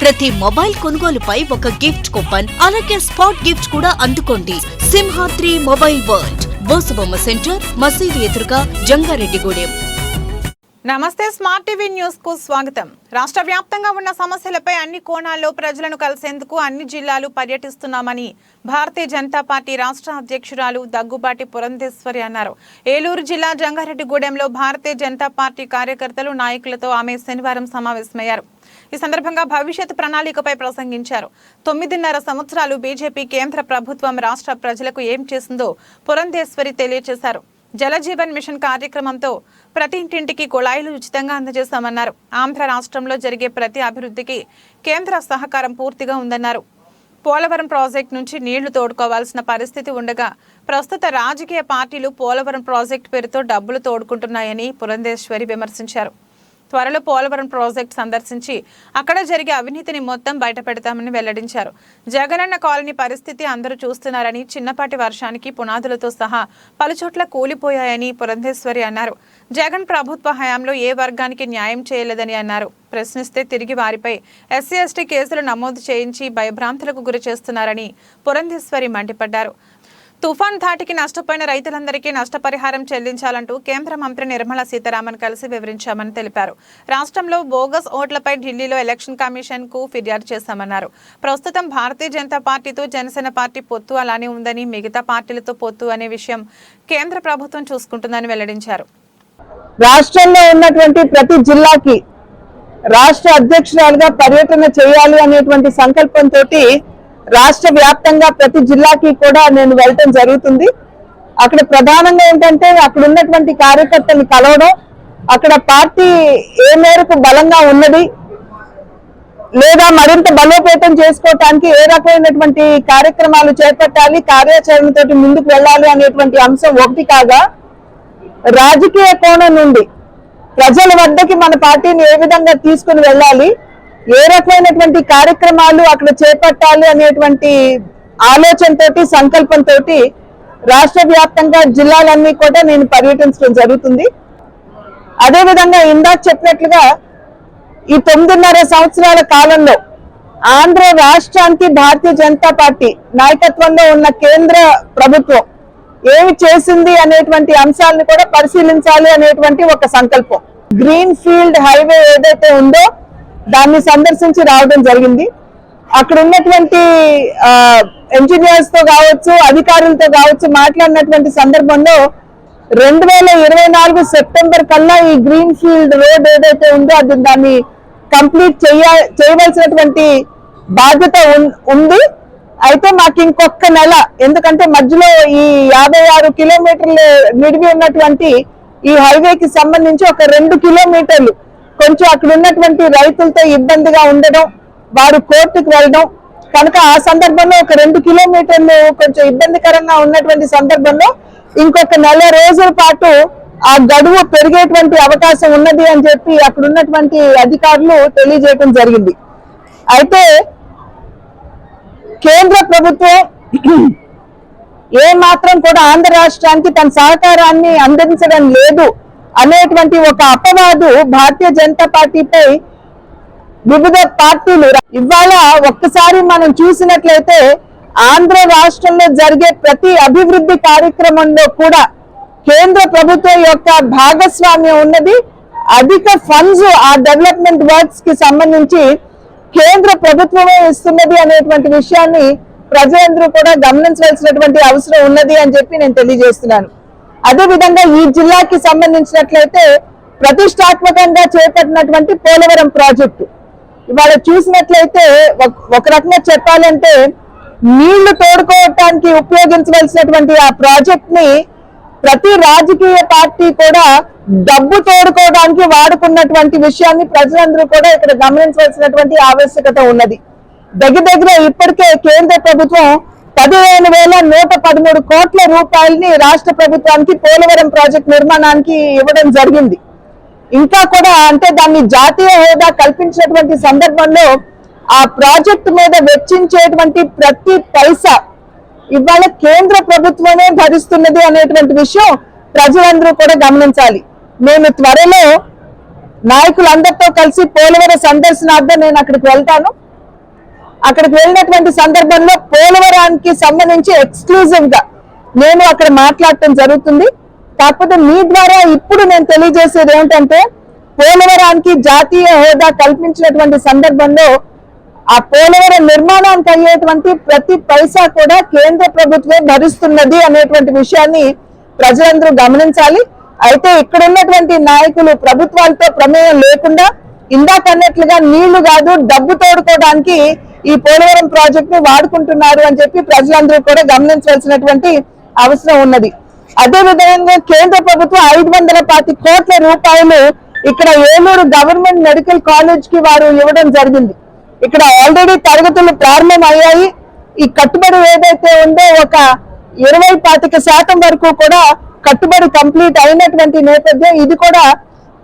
ప్రతి మొబైల్ కొనుగోలుపై ఒక గిఫ్ట్ కూపన్ అలాగే స్పాట్ గిఫ్ట్ కూడా అందుకోండి. Simhadri mobile world Bosabomma centre మసీదు ఎదురుగా జంగారెడ్డిగూడెం. నమస్తే స్మార్ట్ టీవీ న్యూస్కు స్వాగతం. రాష్ట్ర వ్యాప్తంగా ఉన్న సమస్యలపై అన్ని కోణాల్లో ప్రజలను కలిసేందుకు అన్ని జిల్లాలు పర్యటిస్తున్నామని భారతీయ జనతా పార్టీ రాష్ట్ర అధ్యక్షురాలు దగ్గుబాటి పురంధేశ్వరి అన్నారు. ఏలూరు జిల్లా జంగారెడ్డిగూడెంలో భారతీయ జనతా పార్టీ కార్యకర్తలు నాయకులతో ఆమె శనివారం సమావేశమయ్యారు. ఈ సందర్భంగా భవిష్యత్ ప్రణాళికపై ప్రసంగించారు. తొమ్మిదిన్నర సంవత్సరాలు బీజేపీ కేంద్ర ప్రభుత్వం రాష్ట్ర ప్రజలకు ఏం చేసిందో పురంధేశ్వరి తెలియజేశారు జలజీవన్ మిషన్ కార్యక్రమంతో ప్రతి ఇంటింటికి కుళాయిలు ఉచితంగా అందజేశామన్నారు. ఆంధ్ర రాష్ట్రంలో జరిగే ప్రతి అభివృద్ధికి కేంద్ర సహకారం పూర్తిగా ఉందన్నారు. పోలవరం ప్రాజెక్టు నుంచి నీళ్ళు తోడుకోవాల్సిన పరిస్థితి ఉండగా ప్రస్తుత రాజకీయ పార్టీలు పోలవరం ప్రాజెక్టు పేరుతో డబ్బులు తోడుకుంటున్నాయని పురంధేశ్వరి విమర్శించారు. త్వరలో పోలవరం ప్రాజెక్ట్ సందర్శించి అక్కడ జరిగే అవినీతిని మొత్తం బయటపెడతామని వెల్లడించారు. జగనన్న కాలనీ పరిస్థితి అందరూ చూస్తున్నారని చిన్నపాటి వర్షానికి పునాదులతో సహా పలుచోట్ల కూలిపోయాయని పురంధేశ్వరి అన్నారు. జగన్ ప్రభుత్వ హయాంలో ఏ వర్గానికి న్యాయం చేయలేదని అన్నారు. ప్రశ్నిస్తే తిరిగి వారిపై ఎస్సీ ఎస్టీ కేసులు నమోదు చేయించి భయభ్రాంతులకు గురి చేస్తున్నారని పురంధేశ్వరి మండిపడ్డారు. తుఫాన్ ధాటికి నష్టపోయిన రైతులందరికీ నష్టపరిహారం చెల్లించాలంటూ కేంద్ర మంత్రి నిర్మలా సీతారామన్ కలిసి వివరించామని తెలిపారు. రాష్ట్రంలో బోగస్ ఓట్లపై ఢిల్లీలో ఎలక్షన్ కమిషన్కు ఫిర్యాదు చేశామన్నారు. ప్రస్తుతం భారతీయ జనతా పార్టీతో జనసేన పార్టీ పొత్తు అలానే ఉందని మిగతా పార్టీలతో పొత్తు అనే విషయం కేంద్ర ప్రభుత్వం చూసుకుంటుందని వెల్లడించారు. రాష్ట్రంలో ఉన్నటువంటి ప్రతి జిల్లాకి రాష్ట్ర అధ్యక్షురాలుగా పర్యటన చేయాలి అనేటువంటి సంకల్పంతో రాష్ట్ర వ్యాప్తంగా ప్రతి జిల్లాకి కూడా నేను వెళ్ళటం జరుగుతుంది. అక్కడ ప్రధానంగా ఏంటంటే అక్కడ ఉన్నటువంటి కార్యకర్తల్ని కలవడం అక్కడ పార్టీ ఏ మేరకు బలంగా ఉన్నది లేదా మరింత బలోపేతం చేసుకోవటానికి ఏ రకమైనటువంటి కార్యక్రమాలు చేపట్టాలి కార్యాచరణతోటి ముందుకు వెళ్ళాలి అనేటువంటి అంశం ఒకటి కాగా రాజకీయ కోణం నుండి ప్రజల వద్దకి మన పార్టీని ఏ విధంగా తీసుకుని వెళ్ళాలి? ఏ రకమైనటువంటి కార్యక్రమాలు అక్కడ చేపట్టాలి అనేటువంటి ఆలోచనతోటి సంకల్పంతో రాష్ట్ర వ్యాప్తంగా జిల్లాలన్నీ కూడా నేను పర్యటించడం జరుగుతుంది. అదే విధంగా ఇందాక చెప్పినట్లుగా ఈ తొమ్మిదిన్నర సంవత్సరాల కాలంలో ఆంధ్ర రాష్ట్రానికి భారతీయ జనతా పార్టీ నాయకత్వంలో ఉన్న కేంద్ర ప్రభుత్వం ఏమి చేసింది అనేటువంటి అంశాలను కూడా పరిశీలించాలి అనేటువంటి ఒక సంకల్పం. గ్రీన్ ఫీల్డ్ హైవే ఏదైతే ఉందో దాన్ని సందర్శించి రావడం జరిగింది. అక్కడ ఉన్నటువంటి ఇంజనీర్స్తో కావచ్చు అధికారులతో కావచ్చు మాట్లాడినటువంటి సందర్భంలో రెండు వేల ఇరవై నాలుగు సెప్టెంబర్ కల్లా ఈ గ్రీన్ ఫీల్డ్ రోడ్ ఏదైతే ఉందో అది దాన్ని కంప్లీట్ చేయ చేయవలసినటువంటి బాధ్యత ఉంది. అయితే మాకు ఇంకొక నెల ఎందుకంటే మధ్యలో ఈ యాభై ఆరు కిలోమీటర్లు నిడివి ఉన్నటువంటి ఈ హైవేకి సంబంధించి ఒక రెండు కిలోమీటర్లు కొంచెం అక్కడ ఉన్నటువంటి రైతులతో ఇబ్బందిగా ఉండడం వారు కోర్టుకు వెళ్ళడం కనుక ఆ సందర్భంలో ఒక రెండు కిలోమీటర్లు కొంచెం ఇబ్బందికరంగా ఉన్నటువంటి సందర్భంలో ఇంకొక నెల రోజుల పాటు ఆ గడువు పెరిగేటువంటి అవకాశం ఉన్నది అని చెప్పి అక్కడ ఉన్నటువంటి అధికారులు తెలియజేయడం జరిగింది. అయితే కేంద్ర ప్రభుత్వం ఏ మాత్రం కూడా ఆంధ్ర రాష్ట్రానికి తన సహకారాన్ని అందించడం లేదు. అనేటువంటి ఒక అపవాదు భారతీయ జనతా పార్టీపై వివిధ పార్టీలు ఇవాళ ఒక్కసారి మనం చూసినట్లయితే ఆంధ్ర రాష్ట్రంలో జరిగే ప్రతి అభివృద్ధి కార్యక్రమంలో కూడా కేంద్ర ప్రభుత్వం యొక్క భాగస్వామ్యం ఉన్నది. అధిక ఫండ్స్ ఆ డెవలప్మెంట్ వర్క్స్కి సంబంధించి కేంద్ర ప్రభుత్వమే ఇస్తున్నది అనేటువంటి విషయాన్ని ప్రజలందరూ కూడా గమనించవలసినటువంటి అవసరం ఉన్నది అని చెప్పి నేను తెలియజేస్తున్నాను. అదే విధంగా ఈ జిల్లాకి సంబంధించినట్లయితే ప్రతిష్టాత్మకంగా చేపట్టినటువంటి పోలవరం ప్రాజెక్టు. ఇవాళ చూసినట్లయితే ఒక- ఒక రకంగా చెప్పాలంటే నీళ్ళు తోడుకోవటానికి ఉపయోగించవలసినటువంటి ఆ ప్రాజెక్ట్ని ప్రతి రాజకీయ పార్టీ కూడా డబ్బు తోడుకోవడానికి వాడుకున్నటువంటి విషయాన్ని ప్రజలందరూ కూడా ఇక్కడ గమనించవలసినటువంటి ఆవశ్యకత ఉన్నది. దగ్గర దగ్గర ఇప్పటికే కేంద్ర ప్రభుత్వం పదిహేను వేల నూట పదమూడు కోట్ల రూపాయలని రాష్ట్ర ప్రభుత్వానికి పోలవరం ప్రాజెక్ట్ నిర్మాణానికి ఇవ్వడం జరిగింది. ఇంకా కూడా అంటే దాన్ని జాతీయ హోదా కల్పించినటువంటి సందర్భంలో ఆ ప్రాజెక్ట్ మీద వెచ్చించేటువంటి ప్రతి పైసా ఇవాళ కేంద్ర ప్రభుత్వమే భరిస్తున్నది అనేటువంటి విషయం ప్రజలందరూ కూడా గమనించాలి. నేను త్వరలో నాయకులందరితో కలిసి పోలవరం సందర్శనార్థం నేను అక్కడికి వెళ్తాను. అక్కడికి వెళ్ళినటువంటి సందర్భంలో పోలవరానికి సంబంధించి ఎక్స్క్లూజివ్గా నేను అక్కడ మాట్లాడటం జరుగుతుంది. కాకపోతే మీ ద్వారా ఇప్పుడు నేను తెలియజేసేది ఏంటంటే పోలవరానికి జాతీయ హోదా కల్పించినటువంటి సందర్భంలో ఆ పోలవరం నిర్మాణానికి అయ్యేటువంటి ప్రతి పైసా కూడా కేంద్ర ప్రభుత్వమే భరిస్తున్నది అనేటువంటి విషయాన్ని ప్రజలందరూ గమనించాలి. అయితే ఇక్కడ ఉన్నటువంటి నాయకులు ప్రభుత్వాలతో ప్రమేయం లేకుండా ఇందాక అన్నట్లుగా నీళ్ళు కాదు డబ్బు తోడుకోవడానికి ఈ పోలవరం ప్రాజెక్ట్ని వాడుకుంటున్నారు అని చెప్పి ప్రజలందరూ కూడా గమనించవలసినటువంటి అవసరం ఉన్నది. అదే విధంగా కేంద్ర ప్రభుత్వం ఐదు వందల పాతి కోట్ల రూపాయలు ఇక్కడ ఏలూరు గవర్నమెంట్ మెడికల్ కాలేజ్కి వారు ఇవ్వడం జరిగింది. ఇక్కడ ఆల్రెడీ తరగతులు ప్రారంభం అయ్యాయి ఈ కట్టుబడి ఏదైతే ఉందో ఒక ఇరవై పాతిక శాతం వరకు కూడా కట్టుబడి కంప్లీట్ అయినటువంటి నేపథ్యం ఇది కూడా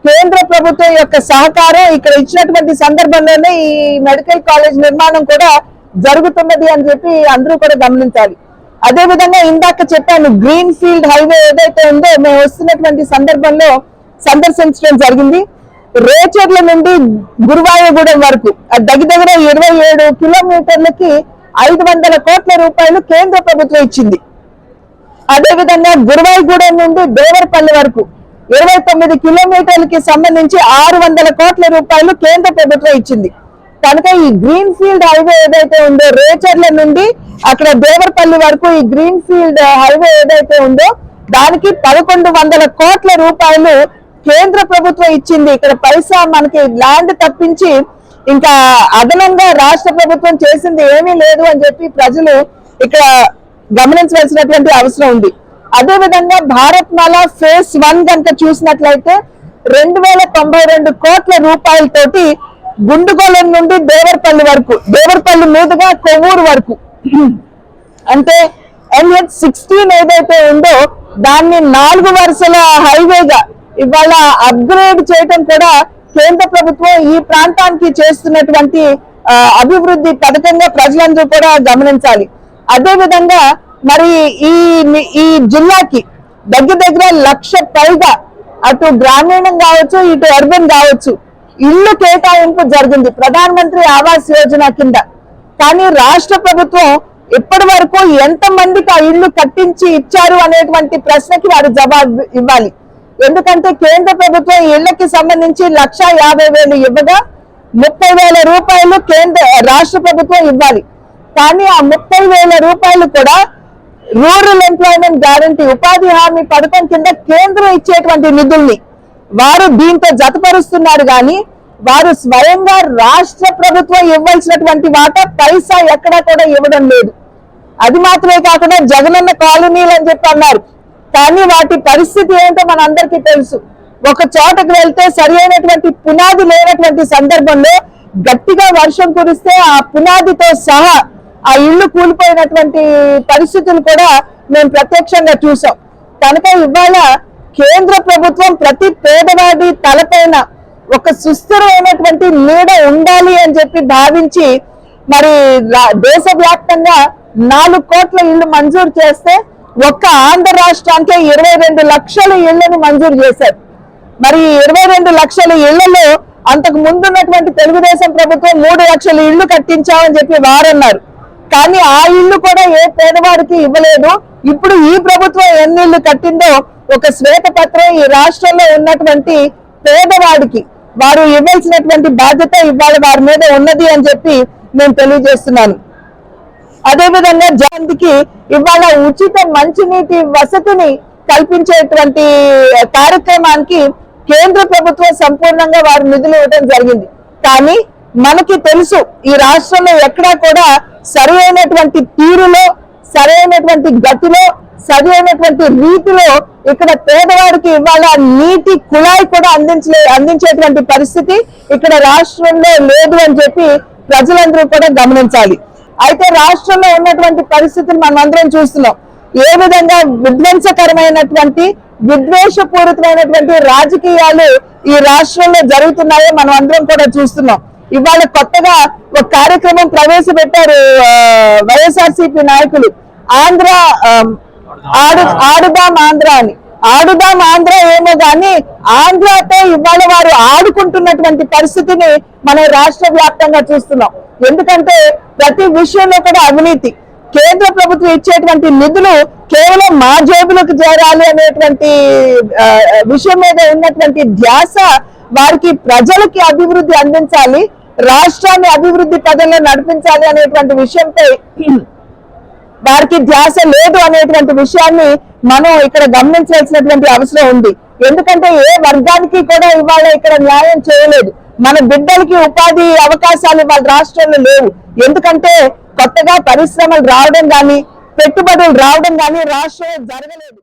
కేంద్ర ప్రభుత్వం యొక్క సహకారం ఇక్కడ ఇచ్చినటువంటి సందర్భంలోనే ఈ మెడికల్ కాలేజ్ నిర్మాణం కూడా జరుగుతున్నది అని చెప్పి అందరూ కూడా గమనించాలి. అదే విధంగా ఇందాక చెప్పాను గ్రీన్ ఫీల్డ్ హైవే ఏదైతే ఉందో మేము వస్తున్నటువంటి సందర్భంలో సందర్శించడం జరిగింది. రేచర్ల నుండి గురువాయగూడెం వరకు దగ్గర దగ్గర ఇరవై ఏడు కిలోమీటర్లకి ఐదు వందల కోట్ల రూపాయలు కేంద్ర ప్రభుత్వం ఇచ్చింది. అదే విధంగా గురువాయిగూడెం నుండి దేవరపల్లి వరకు ఇరవై తొమ్మిది కిలోమీటర్లకి సంబంధించి ఆరు వందల కోట్ల రూపాయలు కేంద్ర ప్రభుత్వం ఇచ్చింది. కనుక ఈ గ్రీన్ ఫీల్డ్ హైవే ఏదైతే ఉందో రేచర్ల నుండి అక్కడ దేవరపల్లి వరకు ఈ గ్రీన్ ఫీల్డ్ హైవే ఏదైతే ఉందో దానికి పదకొండు వందల కోట్ల రూపాయలు కేంద్ర ప్రభుత్వం ఇచ్చింది. ఇక్కడ పైసా మనకి ల్యాండ్ తప్పించి ఇంకా అదనంగా రాష్ట్ర ప్రభుత్వం చేసింది ఏమీ లేదు అని చెప్పి ప్రజలు ఇక్కడ గమనించవలసినటువంటి అవసరం ఉంది. అదే విధంగా భారత్ మాల ఫేస్ వన్ కనుక చూసినట్లయితే రెండు వేల తొంభై రెండు కోట్ల రూపాయలతోటి గుండుగోళం నుండి దేవరపల్లి వరకు దేవరపల్లి మీదుగా కొవ్వూరు వరకు. అంటే ఎన్హెచ్ సిక్స్టీన్ ఏదైతే ఉందో దాన్ని నాలుగు వరుసల హైవేగా ఇవాళ అప్గ్రేడ్ చేయటం కూడా కేంద్ర ప్రభుత్వం ఈ ప్రాంతానికి చేస్తున్నటువంటి అభివృద్ధి పథకంగా ప్రజలందరూ కూడా గమనించాలి. అదే విధంగా మరి ఈ ఈ జిల్లాకి దగ్గర దగ్గర లక్ష పైగా అటు గ్రామీణం కావచ్చు ఇటు అర్బన్ కావచ్చు ఇల్లు కేటాయింపు జరిగింది. ప్రధాన మంత్రి ఆవాస్ యోజన కింద. కానీ రాష్ట్ర ప్రభుత్వం ఇప్పటి వరకు ఎంత మందికి ఆ ఇల్లు కట్టించి ఇచ్చారు అనేటువంటి ప్రశ్నకి వారు జవాబు ఇవ్వాలి. ఎందుకంటే కేంద్ర ప్రభుత్వం ఇళ్ళకి సంబంధించి లక్ష యాభై వేలు ఇవ్వగా ముప్పై వేల రూపాయలు కేంద్ర రాష్ట్ర ప్రభుత్వం ఇవ్వాలి. కానీ ఆ ముప్పై వేల రూపాయలు కూడా రూరల్ ఎంప్లాయ్మెంట్ గ్యారంటీ ఉపాధి హామీ పథకం కింద కేంద్రం ఇచ్చేటువంటి నిధుల్ని వారు దీంతో జతపరుస్తున్నారు కానీ వారు స్వయంగా రాష్ట్ర ప్రభుత్వం ఇవ్వాల్సినటువంటి వాటా పైసా ఎక్కడా కూడా ఇవ్వడం లేదు. అది మాత్రమే కాకుండా జగనన్న కాలనీలు అని చెప్పి అన్నారు. కానీ వాటి పరిస్థితి ఏంటో మన అందరికీ తెలుసు. ఒక చోటకు వెళ్తే సరి అయినటువంటి పునాది లేనటువంటి సందర్భంలో గట్టిగా వర్షం కురిస్తే ఆ పునాదితో సహా ఆ ఇల్లు కూలిపోయినటువంటి పరిస్థితులు కూడా మేము ప్రత్యక్షంగా చూసాం. కనుక ఇవాళ కేంద్ర ప్రభుత్వం ప్రతి పేదవాడి తలపైన ఒక సుస్థిరమైనటువంటి నీడ ఉండాలి అని చెప్పి భావించి మరి దేశ దేశవ్యాప్తంగా నాలుగు కోట్ల ఇల్లు మంజూరు చేస్తే ఒక్క ఆంధ్ర రాష్ట్రానికే ఇరవై రెండు లక్షల ఇళ్ళను మంజూరు చేశారు. మరి ఇరవై రెండు లక్షల ఇళ్ళలో అంతకు ముందున్నటువంటి తెలుగుదేశం ప్రభుత్వం మూడు లక్షల ఇళ్ళు కట్టించామని చెప్పి వారన్నారు. కానీ ఆ ఇల్లు కూడా ఏ పేదవాడికి ఇవ్వలేదు. ఇప్పుడు ఈ ప్రభుత్వం ఎన్ని ఇల్లు కట్టిందో ఒక శ్వేతపత్రం ఈ రాష్ట్రంలో ఉన్నటువంటి పేదవాడికి వారు ఇవ్వాల్సినటువంటి బాధ్యత ఇవాళ వారి మీద ఉన్నది అని చెప్పి నేను తెలియజేస్తున్నాను. అదే విధంగా జయంతికి ఇవాళ ఉచిత మంచినీటి వసతిని కల్పించేటువంటి కార్యక్రమానికి కేంద్ర ప్రభుత్వం సంపూర్ణంగా వారు నిధులు ఇవ్వడం జరిగింది. కానీ మనకి తెలుసు ఈ రాష్ట్రంలో ఎక్కడా కూడా సరైనటువంటి తీరులో సరైనటువంటి గతిలో సరైనటువంటి రీతిలో ఇక్కడ పేదవాడికి ఇవాళ నీటి కుళాయి కూడా అందించలే అందించేటువంటి పరిస్థితి ఇక్కడ రాష్ట్రంలో లేదు అని చెప్పి ప్రజలందరూ కూడా గమనించాలి. అయితే రాష్ట్రంలో ఉన్నటువంటి పరిస్థితిని మనం అందరం చూస్తున్నాం. ఏ విధంగా విధ్వంసకరమైనటువంటి విద్వేషపూరితమైనటువంటి రాజకీయాలు ఈ రాష్ట్రంలో జరుగుతున్నాయో మనం అందరం కూడా చూస్తున్నాం. ఇవాళ కొత్తగా ఒక కార్యక్రమం ప్రవేశపెట్టారు వైఎస్ఆర్సీపీ నాయకులు. ఆంధ్ర ఆడు ఆడుదాం ఆంధ్ర అని. ఆడుదాం ఆంధ్ర ఏమో గాని ఆంధ్రతో ఇవాళ వారు ఆడుకుంటున్నటువంటి పరిస్థితిని మనం రాష్ట్ర వ్యాప్తంగా చూస్తున్నాం. ఎందుకంటే ప్రతి విషయంలో కూడా అవినీతి. కేంద్ర ప్రభుత్వం ఇచ్చేటువంటి నిధులు కేవలం మా జేబులకు చేరాలి అనేటువంటి విషయం మీద ఉన్నటువంటి ధ్యాస వారికి ప్రజలకి అభివృద్ధి అందించాలి. రాష్ట్రాన్ని అభివృద్ధి పదంలో నడిపించాలి అనేటువంటి విషయంపై వారికి ధ్యాస లేదు అనేటువంటి విషయాన్ని మనం ఇక్కడ గమనించాల్సినటువంటి అవసరం ఉంది. ఎందుకంటే ఏ వర్గానికి కూడా ఇవాళ ఇక్కడ న్యాయం చేయలేదు. మన బిడ్డలకి ఉపాధి అవకాశాలు వాళ్ళ రాష్ట్రంలో లేవు. ఎందుకంటే కొత్తగా పరిశ్రమలు రావడం కానీ పెట్టుబడులు రావడం కానీ రాష్ట్రంలో జరగలేదు.